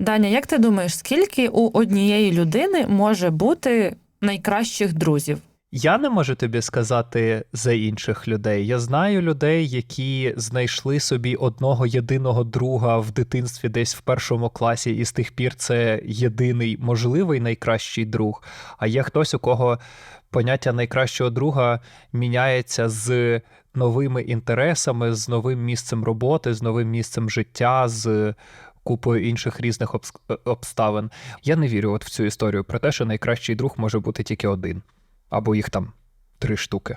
Даня, як ти думаєш, скільки у однієї людини може бути найкращих друзів? Я не можу тобі сказати за інших людей. Я знаю людей, які знайшли собі одного єдиного друга в дитинстві десь в першому класі, і з тих пір це єдиний можливий найкращий друг. А є хтось, у кого поняття найкращого друга міняється з новими інтересами, з новим місцем роботи, з новим місцем життя. з Купою інших різних обс- обставин. Я не вірю от в цю історію про те, що найкращий друг може бути тільки один або їх там три штуки.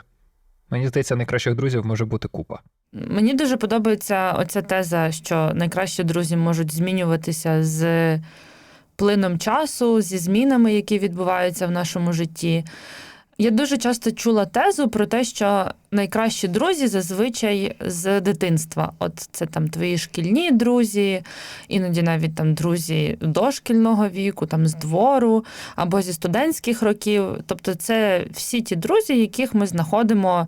Мені здається, найкращих друзів може бути купа. Мені дуже подобається оця теза, що найкращі друзі можуть змінюватися з плином часу, зі змінами, які відбуваються в нашому житті. Я дуже часто чула тезу про те, що найкращі друзі зазвичай з дитинства. От це там твої шкільні друзі, іноді навіть там друзі дошкільного віку, там з двору або зі студентських років. Тобто, це всі ті друзі, яких ми знаходимо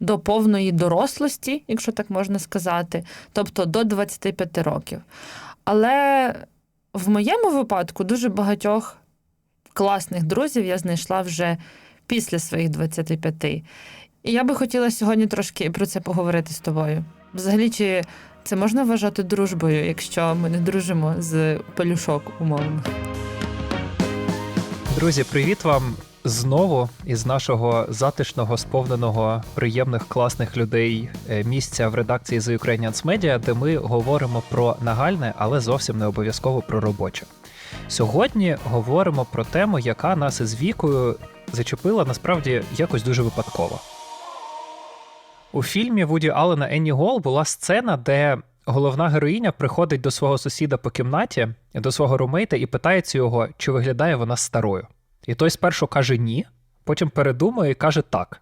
до повної дорослості, якщо так можна сказати, тобто до 25 років. Але в моєму випадку дуже багатьох класних друзів я знайшла вже після своїх 25. І я би хотіла сьогодні трошки про це поговорити з тобою. Взагалі, чи це можна вважати дружбою, якщо ми не дружимо з пелюшок умовно? Друзі, привіт вам знову із нашого затишного, сповненого приємних класних людей е, місця в редакції The Ukrainians Media, де ми говоримо про нагальне, але зовсім не обов'язково про робоче. Сьогодні говоримо про тему, яка нас із вікою зачепила насправді якось дуже випадково. У фільмі Вуді Аллена Енні Гол була сцена, де головна героїня приходить до свого сусіда по кімнаті, до свого румейта і питається його, чи виглядає вона старою. І той спершу каже ні, потім передумує і каже так.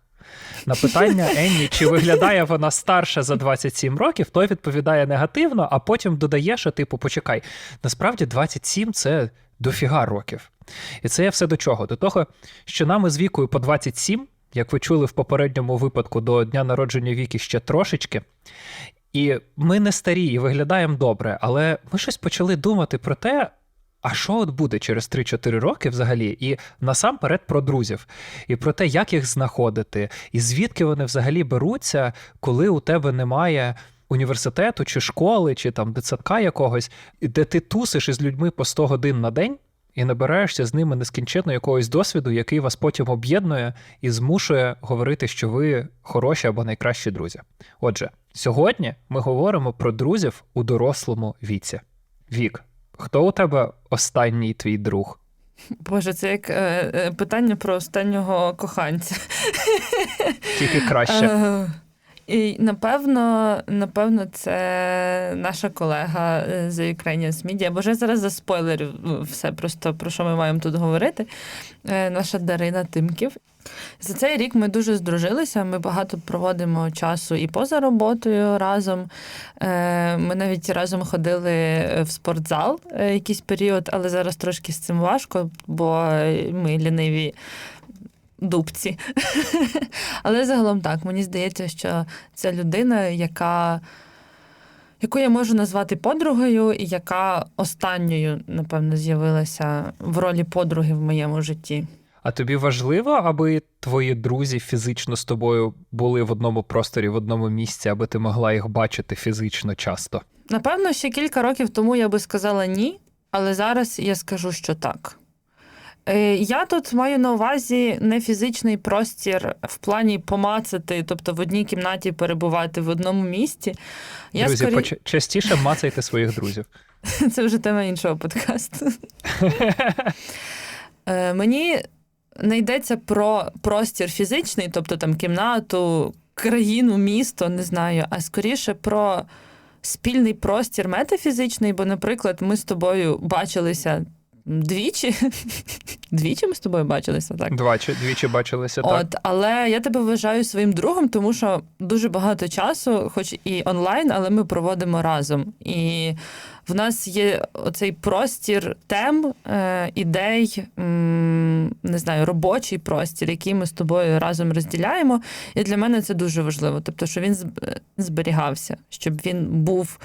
На питання Енні, чи виглядає вона старша за 27 років, той відповідає негативно, а потім додає, що типу, почекай, насправді 27 це дофіга років. І це я все до чого? До того, що нам із вікою по 27, як ви чули в попередньому випадку до дня народження віки ще трошечки. І ми не старі і виглядаємо добре, але ми щось почали думати про те, а що от буде через 3-4 роки взагалі, і насамперед про друзів, і про те, як їх знаходити, і звідки вони взагалі беруться, коли у тебе немає університету, чи школи, чи там дитсадка якогось, де ти тусиш із людьми по 100 годин на день. І набираєшся з ними нескінченно якогось досвіду, який вас потім об'єднує і змушує говорити, що ви хороші або найкращі друзі. Отже, сьогодні ми говоримо про друзів у дорослому віці. Вік, хто у тебе останній твій друг? Боже, це як е, е, питання про останнього коханця. Тільки краще. Е, І напевно, напевно, це наша колега е, з Ukrainians Media, бо вже зараз за спойлерів ну, все просто про що ми маємо тут говорити. Е, Наша Дарина Тимків. За цей рік ми дуже здружилися. Ми багато проводимо часу і поза роботою разом. Е, Ми навіть разом ходили в спортзал е, якийсь період, але зараз трошки з цим важко, бо ми ліниві дубці. Але загалом так, мені здається, що це людина, яка. Яку я можу назвати подругою, і яка останньою, напевно, з'явилася в ролі подруги в моєму житті. А тобі важливо, аби твої друзі фізично з тобою були в одному просторі, в одному місці, аби ти могла їх бачити фізично часто? Напевно, ще кілька років тому я би сказала ні, але зараз я скажу, що так. Е, Я тут маю на увазі не фізичний простір в плані помацати, тобто в одній кімнаті перебувати в одному місці. Я Друзі, скорі- поч- частіше мацайте своїх друзів. Це вже тема іншого подкасту. Е, Мені не йдеться про простір фізичний, тобто там кімнату, країну, місто, не знаю, а скоріше про спільний простір метафізичний, бо, наприклад, ми з тобою бачилися двічі. Двічі ми з тобою бачилися, так? Двічі, двічі бачилися так. От, але я тебе вважаю своїм другом, тому що дуже багато часу, хоч і онлайн, але ми проводимо разом. І в нас є оцей простір тем, е, ідей, не знаю, робочий простір, який ми з тобою разом розділяємо. І для мене це дуже важливо. Тобто, що він зберігався, щоб він був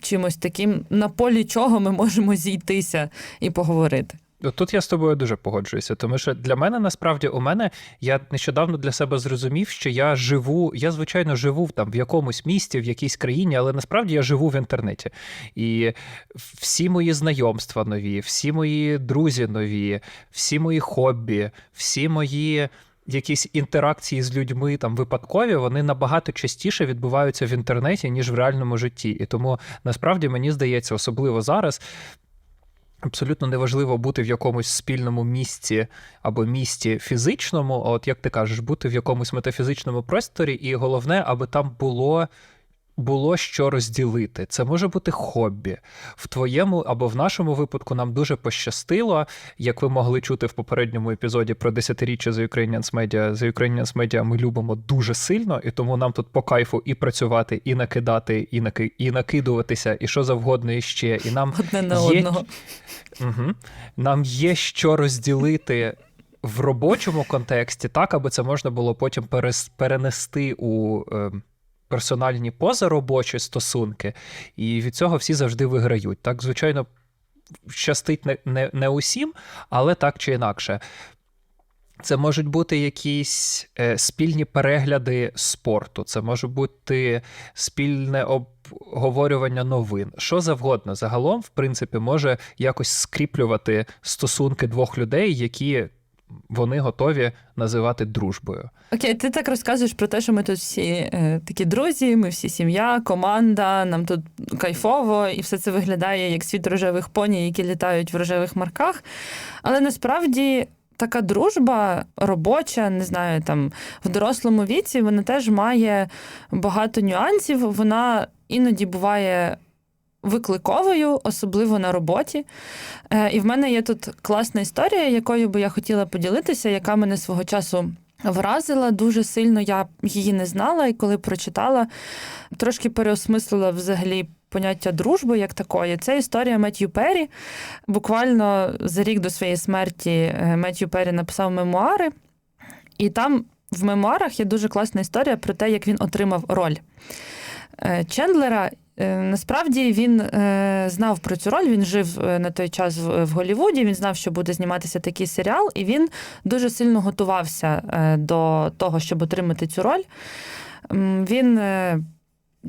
чимось таким, на полі чого ми можемо зійтися і поговорити. От Тут я з тобою дуже погоджуюся, тому що для мене насправді у мене я нещодавно для себе зрозумів, що я живу, я звичайно живу там в якомусь місті, в якійсь країні, але насправді я живу в інтернеті. І всі мої знайомства нові, всі мої друзі нові, всі мої хобі, всі мої. Якісь інтеракції з людьми там випадкові, вони набагато частіше відбуваються в інтернеті, ніж в реальному житті. І тому насправді мені здається, особливо зараз, Абсолютно неважливо бути в якомусь спільному місці або місті фізичному, а от як ти кажеш, бути в якомусь метафізичному просторі, і головне, аби там було. Було що розділити. Це може бути хобі. В твоєму або в нашому випадку нам дуже пощастило, як ви могли чути в попередньому епізоді про десятиріччя The Ukrainians Media. The Ukrainians Media ми любимо дуже сильно, і тому нам тут по кайфу і працювати, і накидати, і наки, і накидуватися, і що завгодно іще. І нам Одне на Є- одного. Угу. Нам є що розділити в робочому контексті, так, аби це можна було потім перес- перенести у е, персональні позаробочі стосунки, і від цього всі завжди виграють. Так, звичайно, щастить не, не, не усім, але так чи інакше. Це можуть бути якісь е, спільні перегляди спорту, це може бути спільне обговорювання новин, що завгодно. Загалом, в принципі, може якось скріплювати стосунки двох людей, які вони готові називати дружбою. Окей, ти так розказуєш про те, що ми тут всі е, такі друзі, ми всі сім'я, команда, нам тут кайфово, і все це виглядає як світ рожевих поні, які літають в рожевих марках. Але насправді. Така дружба робоча, не знаю, там в дорослому віці вона теж має багато нюансів. Вона іноді буває викликовою, особливо на роботі. Е, І в мене є тут класна історія, якою би я хотіла поділитися, яка мене свого часу вразила дуже сильно. Я її не знала, і коли прочитала, трошки переосмислила взагалі. Поняття дружби як такої. Це історія Меттью Перрі. Буквально за рік до своєї смерті е, Меттью Перрі написав мемуари, і там в мемуарах є дуже класна історія про те, як він отримав роль Е, Чендлера. Е, Насправді він е, знав про цю роль. Він жив е, на той час в, Голлівуді. Він знав, що буде зніматися такий серіал, і він дуже сильно готувався до того, щоб отримати цю роль. Він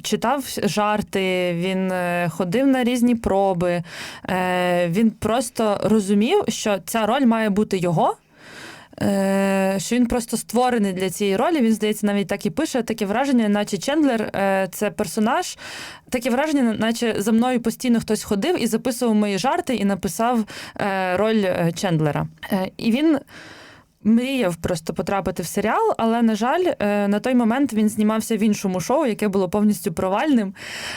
читав жарти, він ходив на різні проби. Він просто розумів, що ця роль має бути його. Е, Що він просто створений для цієї ролі. Він, здається, навіть так і пише таке враження, наче Чендлер е, це персонаж. Таке враження, наче за мною постійно хтось ходив і записував мої жарти і написав е, роль Чендлера. І він мріяв просто потрапити в серіал, але, на жаль, е, на той момент він знімався в іншому шоу, яке було повністю провальним.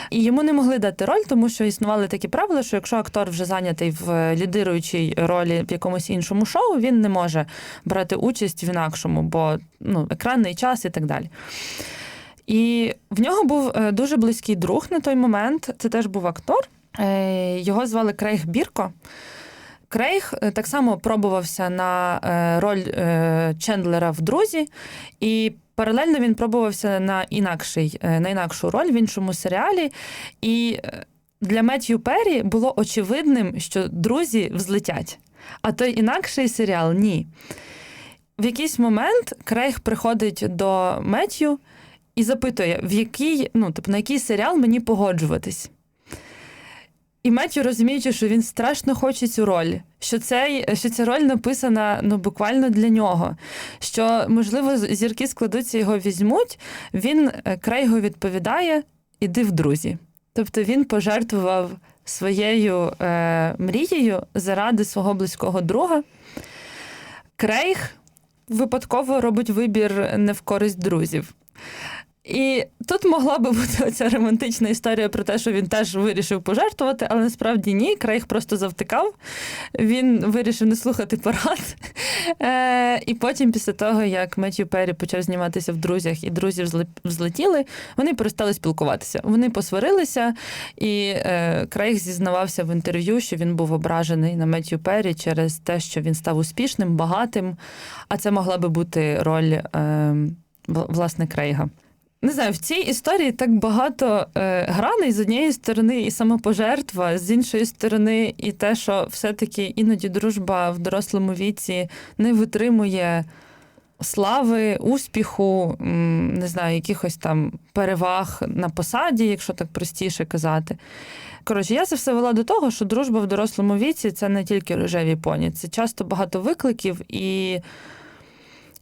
І йому не могли дати роль, тому що існували такі правила, що якщо актор вже зайнятий в лідируючій ролі в якомусь іншому шоу, він не може брати участь в інакшому, бо ну, екранний час і так далі. І в нього був е, дуже близький друг на той момент. Це теж був актор. Е, Його звали Крейг Бірко. Крейг е, так само пробувався на е, роль е, Чендлера в друзі, і паралельно він пробувався на інакший, на інакшу роль в іншому серіалі. І для Меттью Перрі було очевидним, що друзі взлетять, а той інакший серіал ні. В якийсь момент Крейг приходить до Меттью і запитує, в який, ну, тобто, на який серіал мені погоджуватись. І Меттю, розуміючи, що він страшно хоче цю роль, що, цей, що ця роль написана ну, буквально для нього, що, можливо, зірки складуться, його візьмуть, він е, Крейгу відповідає: іди в друзі. Тобто він пожертвував своєю е, мрією заради свого близького друга. Крейг випадково робить вибір не в користь друзів. І тут могла би бути оця романтична історія про те, що він теж вирішив пожертвувати, але насправді ні. Крейг просто завтикав. Він вирішив не слухати порад. Е, і потім, після того, як Меттью Перрі почав зніматися в друзях, і друзі взлетіли, вони перестали спілкуватися. Вони посварилися, і е, Крейг зізнавався в інтерв'ю, що він був ображений на Меттью Перрі через те, що він став успішним, багатим. А це могла би бути роль е, власне Крейга. Не знаю, в цій історії так багато е, граней з однієї сторони і самопожертва, з іншої сторони, і те, що все-таки іноді дружба в дорослому віці не витримує слави, успіху, не знаю, якихось там переваг на посаді, якщо так простіше казати. Коротше, я це все вела до того, що дружба в дорослому віці це не тільки рожеві поні, це часто багато викликів, і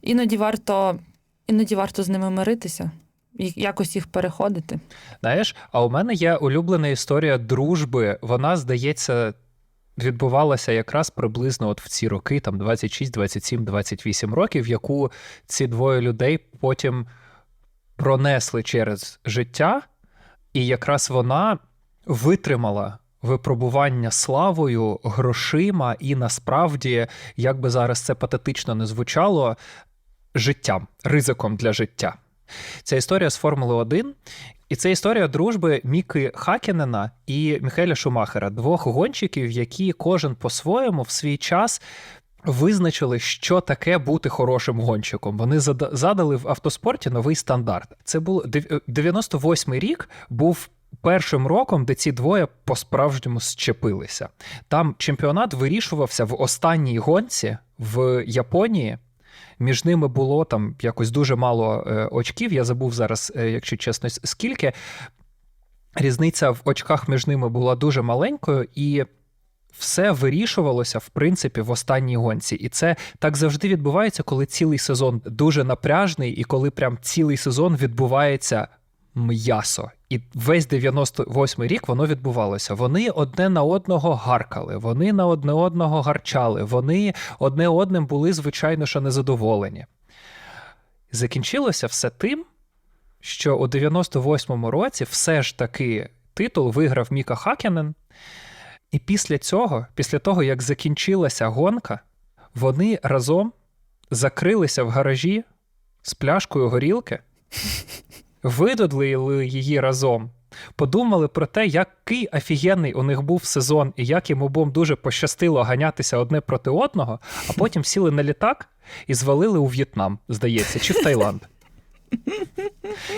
іноді варто, іноді варто з ними миритися, якось їх переходити. Знаєш, а у мене є улюблена історія дружби. Вона, здається, відбувалася якраз приблизно от в ці роки, там 26, 27, 28 років, яку ці двоє людей потім пронесли через життя, і якраз вона витримала. Випробування славою, грошима, і насправді, як би зараз це патетично не звучало, життям, ризиком для життя. Ця історія з Формули 1, і це історія дружби Міки Хакінена і Міхеля Шумахера, двох гонщиків, які кожен по-своєму в свій час визначили, що таке бути хорошим гонщиком. Вони зада- задали в автоспорті новий стандарт. Це був 98-й рік був. Першим роком, де ці двоє по-справжньому щепилися. Там чемпіонат вирішувався в останній гонці в Японії. Між ними було там якось дуже мало е, очків. Я забув зараз, е, якщо чесно, скільки. Різниця в очках між ними була дуже маленькою, і все вирішувалося, в принципі, в останній гонці. І це так завжди відбувається, коли цілий сезон дуже напряжний, і коли прям цілий сезон відбувається м'ясо. І весь 98-й рік воно відбувалося. Вони одне на одного гаркали, вони на одне одного гарчали, вони одне одним були, звичайно, що незадоволені. Закінчилося все тим, що у 98-му році все ж таки титул виграв Міка Хакенен. І після цього, після того, як закінчилася гонка, вони разом закрилися в гаражі з пляшкою горілки, видодлили її разом, подумали про те, який офігенний у них був сезон і як їм обом дуже пощастило ганятися одне проти одного, а потім сіли на літак і звалили у В'єтнам, здається, чи в Таїланд.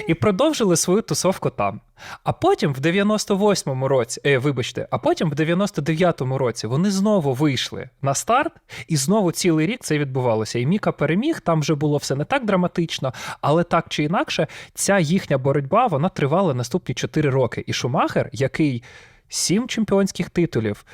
І продовжили свою тусовку там. А потім в 98-му році, е, вибачте, а потім в 99-му році вони знову вийшли на старт, і знову цілий рік це відбувалося. І Міка переміг, там вже було все не так драматично, але так чи інакше, ця їхня боротьба вона тривала наступні 4 роки. І Шумахер, який сім чемпіонських титулів,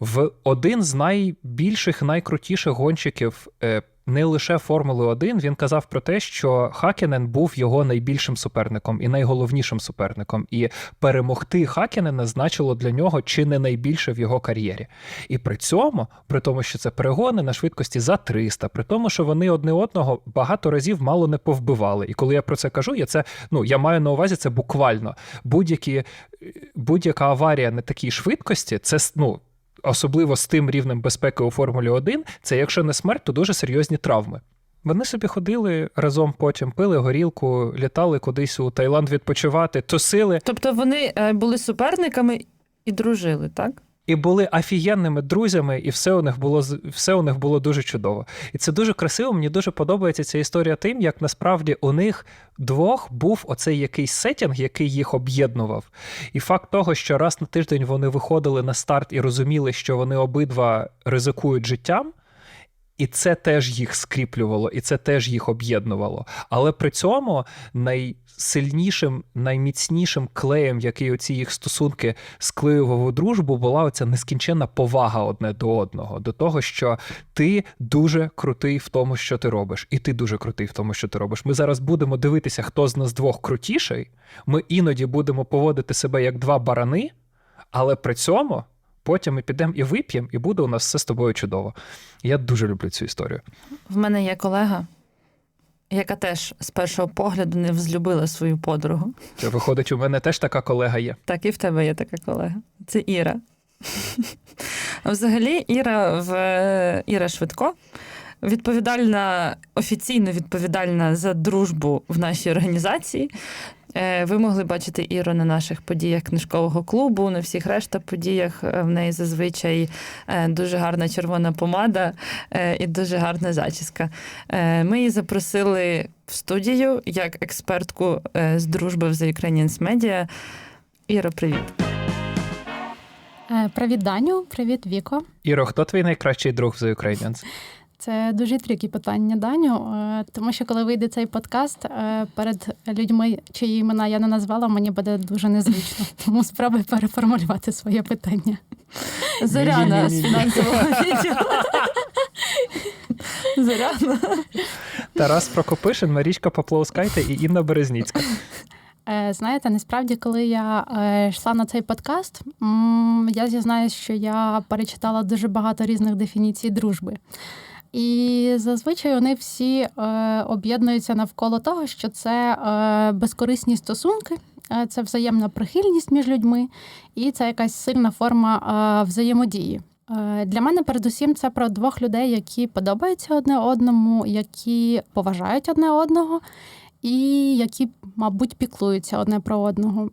в один з найбільших, найкрутіших гонщиків. Е, не лише Формули 1, він казав про те, що Хакінен був його найбільшим суперником і найголовнішим суперником. І перемогти Хакінена значило для нього чи не найбільше в його кар'єрі. І при цьому, при тому, що це перегони на швидкості за 300, при тому, що вони одне одного багато разів мало не повбивали. І коли я про це кажу, я це ну я маю на увазі це буквально будь-які будь-яка аварія на такій швидкості, це ну. Особливо з тим рівнем безпеки у Формулі 1, це якщо не смерть, то дуже серйозні травми. Вони собі ходили разом потім, пили горілку, літали кудись у Таїланд відпочивати, тусили Тобто вони е, були суперниками і дружили, так? І були офігенними друзями, і все у них було все у них було дуже чудово. І це дуже красиво. Мені дуже подобається ця історія тим, як насправді у них двох був оцей якийсь сетінг, який їх об'єднував. І факт того, що раз на тиждень вони виходили на старт і розуміли, що вони обидва ризикують життям. І це теж їх скріплювало, і це теж їх об'єднувало. Але при цьому найсильнішим, найміцнішим клеєм, який оці їх стосунки склеював у дружбу, була оця нескінченна повага одне до одного, до того, що ти дуже крутий в тому, що ти робиш, і ти дуже крутий в тому, що ти робиш. Ми зараз будемо дивитися, хто з нас двох крутіший. Ми іноді будемо поводити себе як два барани, але при цьому. Потім ми підемо і вип'ємо, і буде у нас все з тобою чудово. Я дуже люблю цю історію. В мене є колега, яка теж з першого погляду не взлюбила свою подругу. Це виходить, у мене теж така колега є. Так, і в тебе є така колега. Це Іра. Взагалі, Іра в Іра Швидко відповідальна, офіційно відповідальна за дружбу в нашій організації. Е, Ви могли бачити Іру на наших подіях книжкового клубу, на всіх решта подіях. Е, В неї зазвичай е, дуже гарна червона помада і дуже гарна зачіска. Ми її запросили в студію як експертку з дружби в The Ukrainians Media. Іро, привіт. Привіт, Даню, привіт, Віко. Іро, хто твій найкращий друг в The Ukrainians? Це дуже трікі питання, Даню. е, Тому що коли вийде цей подкаст е, перед людьми, чиї імена я не назвала, мені буде дуже незвично. Тому спробуй переформулювати своє питання. Зоряна з фінансового відділу. Зоряна. Тарас Прокопишин, Марічка Поплоускайте і Інна Березніцька. Е, Знаєте, насправді, коли я йшла на цей подкаст, я зізнаюсь, що я перечитала дуже багато різних дефініцій дружби. І зазвичай вони всі е, об'єднуються навколо того, що це е, безкорисні стосунки, е, це взаємна прихильність між людьми, і це якась сильна форма взаємодії. Для мене, передусім, це про двох людей, які подобаються одне одному, які поважають одне одного, і які, мабуть, піклуються одне про одного.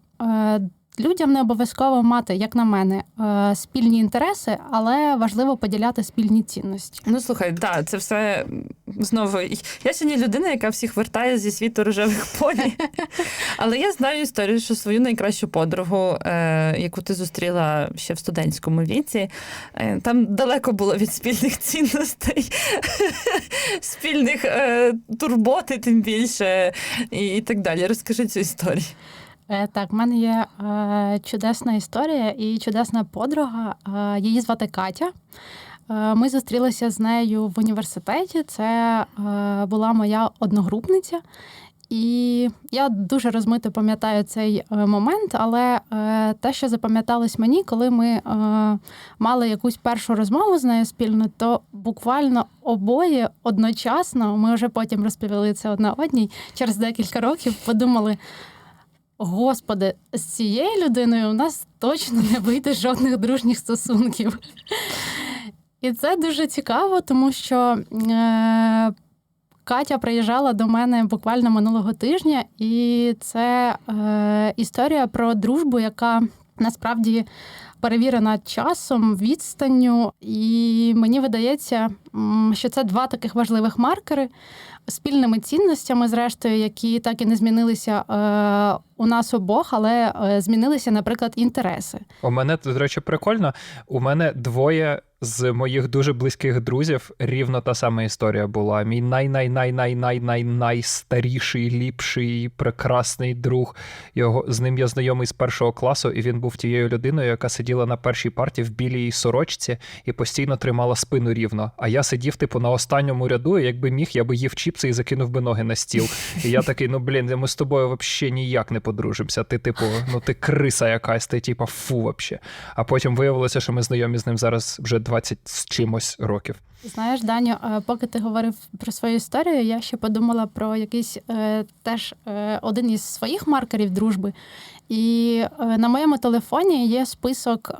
Людям не обов'язково мати, як на мене, е, спільні інтереси, але важливо поділяти спільні цінності. Ну слухай, да, це все знову. Я сьогодні людина, яка всіх вертає зі світу рожевих поні. Але я знаю історію, що свою найкращу подругу, е, яку ти зустріла ще в студентському віці, е, там далеко було від спільних цінностей, спільних турботи, тим більше, і так далі. Розкажи цю історію. Е, Так, в мене є е, чудесна історія і чудесна подруга. Е, Її звати Катя. Ми зустрілися з нею в університеті. Це була моя одногрупниця. І я дуже розмито пам'ятаю цей момент, але те, що запам'яталось мені, коли ми мали якусь першу розмову з нею спільно, то буквально обоє одночасно, ми вже потім розповіли це одна одній, через декілька років подумали. Господи, з цією людиною у нас точно не вийде жодних дружніх стосунків. І це дуже цікаво, тому що е, Катя приїжджала до мене буквально минулого тижня, і це е, історія про дружбу, яка насправді перевірена часом, відстанню. І мені видається, що це два таких важливих маркери спільними цінностями, зрештою, які так і не змінилися е, у нас обох, але е, змінилися, наприклад, інтереси. У мене, до речі, прикольно. У мене двоє з моїх дуже близьких друзів рівно та сама історія була. Мій най-най-най-най-най-най-найстаріший, ліпший, прекрасний друг. Його з ним я знайомий з першого класу, і він був тією людиною, яка сиділа на першій парті в білій сорочці і постійно тримала спину рівно. А я сидів, типу, на останньому ряду, і якби міг, я би їв чіпси і закинув би ноги на стіл. І я такий, ну блін, ми з тобою взагалі ніяк не подружимося. Ти, типу, ну ти криса якась, ти типу, фу, вообще. А потім виявилося, що ми знайомі з ним зараз вже 20 з чимось років. Знаєш, Даню, е, поки ти говорив про свою історію, я ще подумала про якийсь е, теж е, один із своїх маркерів дружби. І на моєму телефоні є список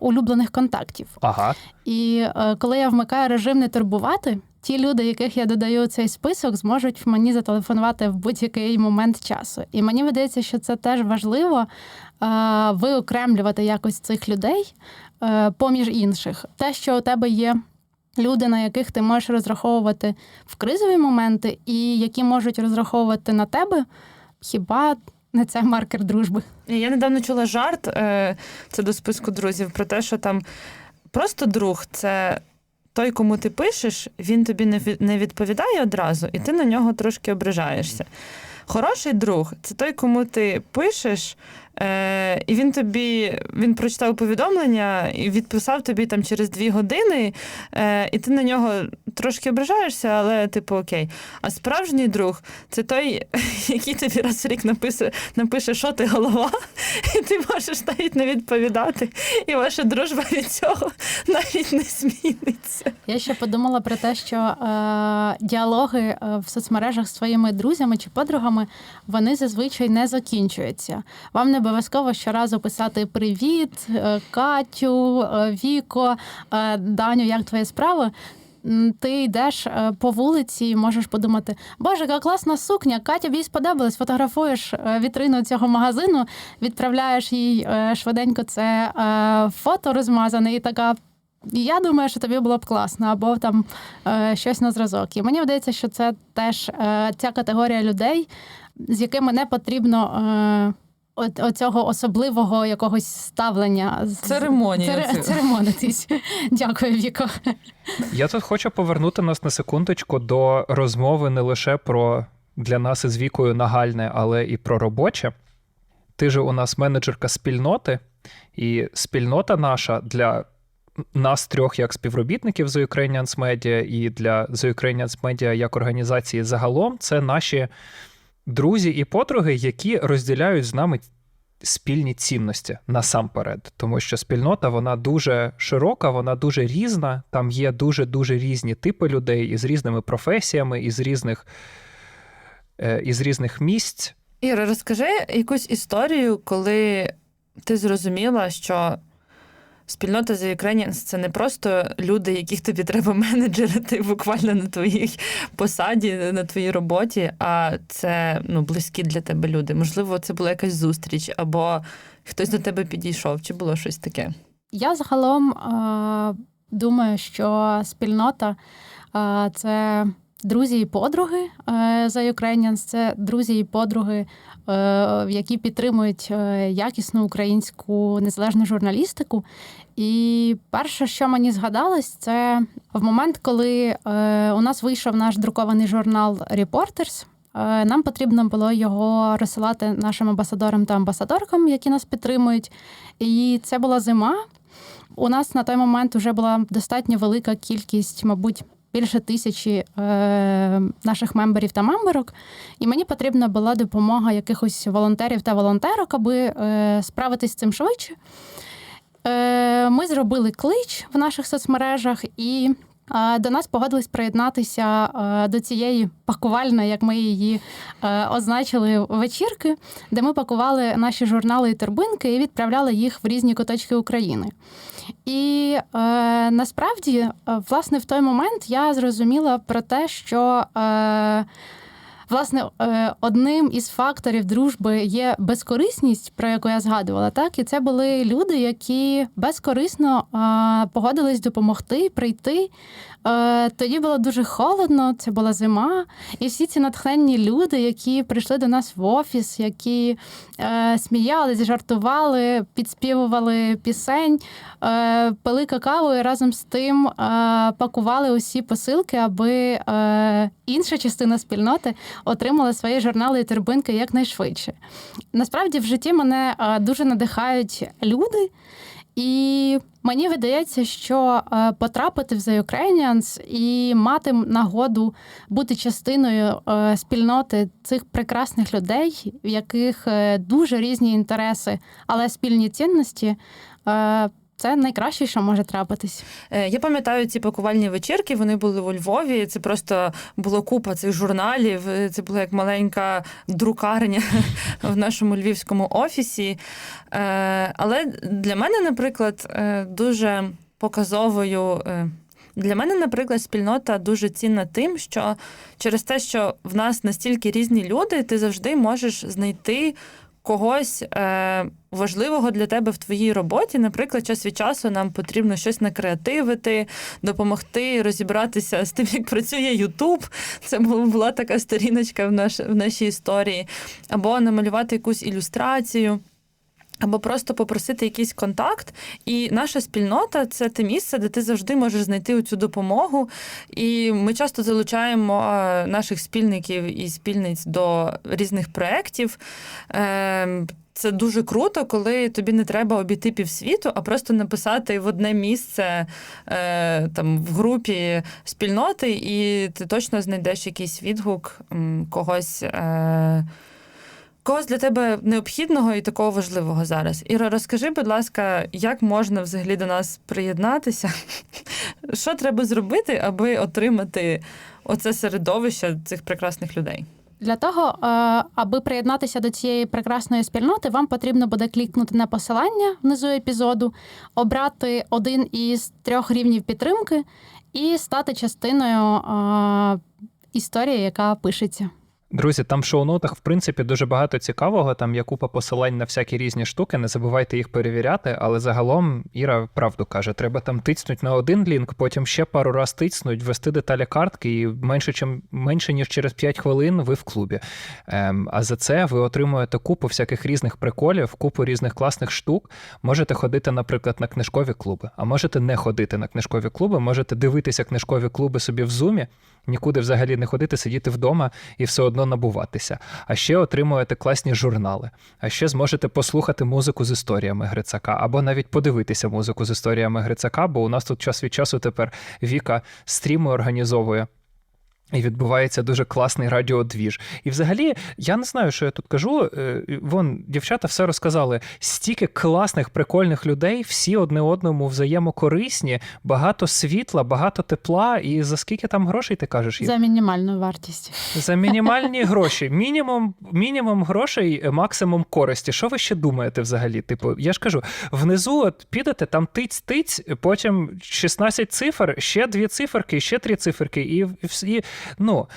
улюблених контактів. Ага. І коли я вмикаю режим не турбувати, ті люди, яких я додаю у цей список, зможуть мені зателефонувати в будь-який момент часу. І мені видається, що це теж важливо виокремлювати якось цих людей е, поміж інших. Те, що у тебе є. Люди, на яких ти можеш розраховувати в кризові моменти, і які можуть розраховувати на тебе, хіба не це маркер дружби? Я недавно чула жарт, е, це до списку друзів, про те, що там просто друг це той, кому ти пишеш, він тобі не відповідає одразу, і ти на нього трошки ображаєшся. Хороший друг це той, кому ти пишеш, е, і він тобі він прочитав повідомлення і відписав тобі там через дві години, е, і ти на нього трошки ображаєшся, але типу окей. А справжній друг це той, який тобі раз в рік напише, напише, що ти голова, і ти можеш навіть не відповідати. І ваша дружба від цього навіть не зміниться. Я ще подумала про те, що е, діалоги е, в соцмережах з своїми друзями чи подругами вони зазвичай не закінчуються. Вам не обов'язково щоразу писати Привіт, е, Катю, е, Віко, Даню, як твоя справа? Ти йдеш е, по вулиці і можеш подумати, боже, яка класна сукня, Катя б їй сподобалась, фотографуєш е, вітрину цього магазину, відправляєш їй е, швиденько це фото розмазане, і така. Я думаю, що тобі було б класно, або там щось на зразок. І мені здається, що це теж ця категорія людей, з якими не потрібно от, оцього особливого якогось ставлення. Церемонія цере- Церемонитись. Дякую, Віко. Я тут хочу повернути нас на секундочку до розмови не лише про для нас із вікою нагальне, але і про робоче. Ти же у нас менеджерка спільноти, і спільнота наша для нас трьох як співробітників The Ukrainians Media і для The Ukrainians Media як організації загалом це наші друзі і подруги, які розділяють з нами спільні цінності насамперед, тому що спільнота вона дуже широка, вона дуже різна. Там є дуже дуже різні типи людей із різними професіями, із різних, е, із різних місць. Іра, розкажи якусь історію, коли ти зрозуміла, що спільнота The Ukrainians – це не просто люди, яких тобі треба менеджерити буквально на твоїй посаді, на твоїй роботі, а це ну, близькі для тебе люди. Можливо, це була якась зустріч, або хтось до тебе підійшов, чи було щось таке? Я загалом е, думаю, що спільнота е, це друзі і подруги е, за Ukrainians, це друзі і подруги, е, які підтримують е, якісну українську незалежну журналістику. І перше, що мені згадалось, це в момент, коли у нас вийшов наш друкований журнал Reporters, нам потрібно було його розсилати нашим амбасадорам та амбасадоркам, які нас підтримують. І це була зима. У нас на той момент вже була достатньо велика кількість, мабуть, більше тисячі е, наших мемберів та мемберок, і мені потрібна була допомога якихось волонтерів та волонтерок, аби е, справитись з цим швидше. Е, ми зробили клич в наших соцмережах і. е, До нас погодились приєднатися е, до цієї пакувальної, як ми її е, означили, вечірки, де ми пакували наші журнали і торбинки і відправляли їх в різні куточки України. І е, насправді, е, власне, в той момент я зрозуміла про те, що. Е, Власне, е, одним із факторів дружби є безкорисність, про яку я згадувала, так і це були люди, які безкорисно погодились допомогти, прийти. Е, Тоді було дуже холодно, це була зима, і всі ці натхненні люди, які прийшли до нас в офіс, які е, сміялись, жартували, підспівували пісень, пили какао і разом з тим пакували усі посилки, аби інша частина спільноти отримала свої журнали і торбинки якнайшвидше. Насправді в житті мене е, дуже надихають люди. І мені видається, що е, потрапити в The Ukrainians і мати нагоду бути частиною е, спільноти цих прекрасних людей, в яких е, дуже різні інтереси, але спільні цінності. Це найкраще, що може трапитись. Е, Я пам'ятаю ці пакувальні вечірки, вони були у Львові. Це просто було купа цих журналів. Е, Це була як маленька друкарня в нашому львівському офісі. Е, Але для мене, наприклад, дуже показовою. Для мене, наприклад, спільнота дуже цінна тим, що через те, що в нас настільки різні люди, ти завжди можеш знайти когось е, важливого для тебе в твоїй роботі. Наприклад, час від часу нам потрібно щось накреативити, допомогти розібратися з тим, як працює Ютуб. Це була така сторіночка в, наш, в нашій історії, або намалювати якусь ілюстрацію. Або просто попросити якийсь контакт, і наша спільнота це те місце, де ти завжди можеш знайти цю допомогу. І ми часто залучаємо е, наших спільників і спільниць до різних проєктів. Е, Це дуже круто, коли тобі не треба обійти півсвіту, а просто написати в одне місце е, там в групі спільноти, і ти точно знайдеш якийсь відгук когось. Е, Когось для тебе необхідного і такого важливого зараз. Іра, розкажи, будь ласка, як можна взагалі до нас приєднатися? Що треба зробити, аби отримати оце середовище цих прекрасних людей? Для того, е, аби приєднатися до цієї прекрасної спільноти, вам потрібно буде клікнути на посилання внизу епізоду, обрати один із трьох рівнів підтримки і стати частиною е, історії, яка пишеться. Друзі, там в шоу-нотах, в принципі, дуже багато цікавого. Там є купа посилань на всякі різні штуки. Не забувайте їх перевіряти. Але загалом Іра правду каже: треба там тицнуть на один лінк, потім ще пару раз тицнуть, ввести деталі картки, і менше чим менше ніж через 5 хвилин ви в клубі. Ем, а за це ви отримуєте купу всяких різних приколів, купу різних класних штук. Можете ходити, наприклад, на книжкові клуби, а можете не ходити на книжкові клуби, можете дивитися книжкові клуби собі в зумі, нікуди взагалі не ходити, сидіти вдома і все одно набуватися. А ще отримуєте класні журнали. А ще зможете послухати музику з історіями Грицака, або навіть подивитися музику з історіями Грицака, бо у нас тут час від часу тепер Віка стріми організовує. І відбувається дуже класний радіодвіж. І взагалі, я не знаю, що я тут кажу. е, Вон, дівчата все розказали. Стільки класних, прикольних людей, всі одне одному взаємокорисні, багато світла, багато тепла. І за скільки там грошей ти кажеш? За мінімальну вартість. За мінімальні гроші. Мінімум, мінімум грошей, е, максимум користі. Що ви ще думаєте взагалі? Типу, я ж кажу, внизу от підете, там тиць-тиць, потім 16 цифр, ще дві циферки, ще три циферки, і, і, вс- і ну.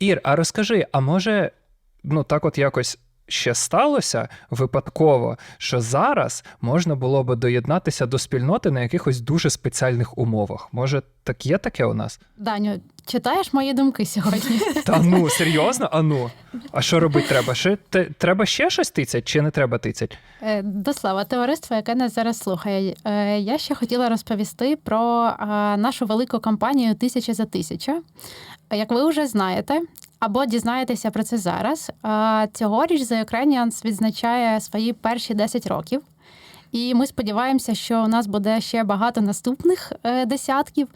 Ір, а розкажи, а може, ну так от якось. Ще сталося випадково, що зараз можна було би доєднатися до спільноти на якихось дуже спеціальних умовах. Може, так є таке у нас? Даню, читаєш мої думки сьогодні? Та ну, серйозно? А ну. А що робити треба? Ще, те, треба ще щось тицять чи не треба тицять? Е, До слова, товариство, яке нас зараз слухає. Е, Я ще хотіла розповісти про нашу велику кампанію Тисяча за тисячу. Як ви вже знаєте, або дізнаєтеся про це зараз. Цьогоріч The Ukrainians відзначає свої перші 10 років. І ми сподіваємося, що у нас буде ще багато наступних е, десятків.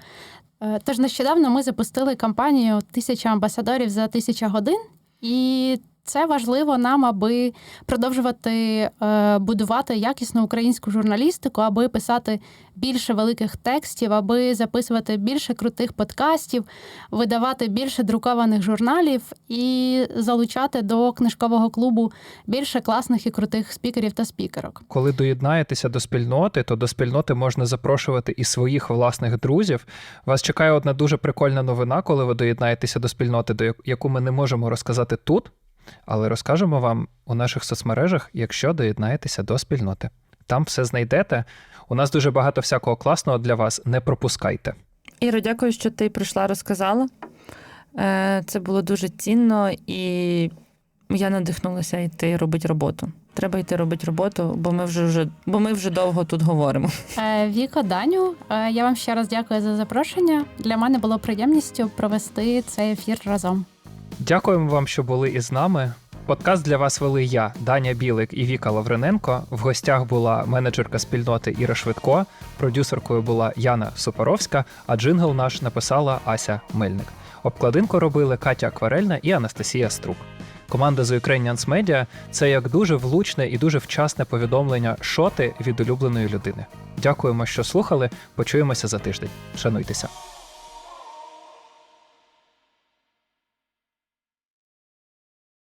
Е, Тож нещодавно ми запустили кампанію Тисяча амбасадорів за тисяча годин, і це важливо нам, аби продовжувати е, будувати якісну українську журналістику, аби писати більше великих текстів, аби записувати більше крутих подкастів, видавати більше друкованих журналів і залучати до книжкового клубу більше класних і крутих спікерів та спікерок. Коли доєднаєтеся до спільноти, то до спільноти можна запрошувати і своїх власних друзів. Вас чекає одна дуже прикольна новина, коли ви доєднаєтеся до спільноти, до яку ми не можемо розказати тут, але розкажемо вам у наших соцмережах, якщо доєднаєтеся до спільноти. Там все знайдете. У нас дуже багато всякого класного для вас. Не пропускайте. Іро, дякую, що ти прийшла, розказала. Е, Це було дуже цінно, і я надихнулася йти робити роботу. Треба йти робити роботу, бо ми вже, вже, бо ми вже довго тут говоримо. Е, Віко, Даню, е, я вам ще раз дякую за запрошення. Для мене було приємністю провести цей ефір разом. Дякуємо вам, що були із нами. Подкаст для вас вели я, Даня Білик і Віка Лавриненко. В гостях була менеджерка спільноти Іра Швидко, продюсеркою була Яна Супоровська, а джингл наш написала Ася Мельник. Обкладинку робили Катя Акварельна і Анастасія Струк. Команда The Ukrainians Media – це як дуже влучне і дуже вчасне повідомлення шоти від улюбленої людини. Дякуємо, що слухали. Почуємося за тиждень. Шануйтеся.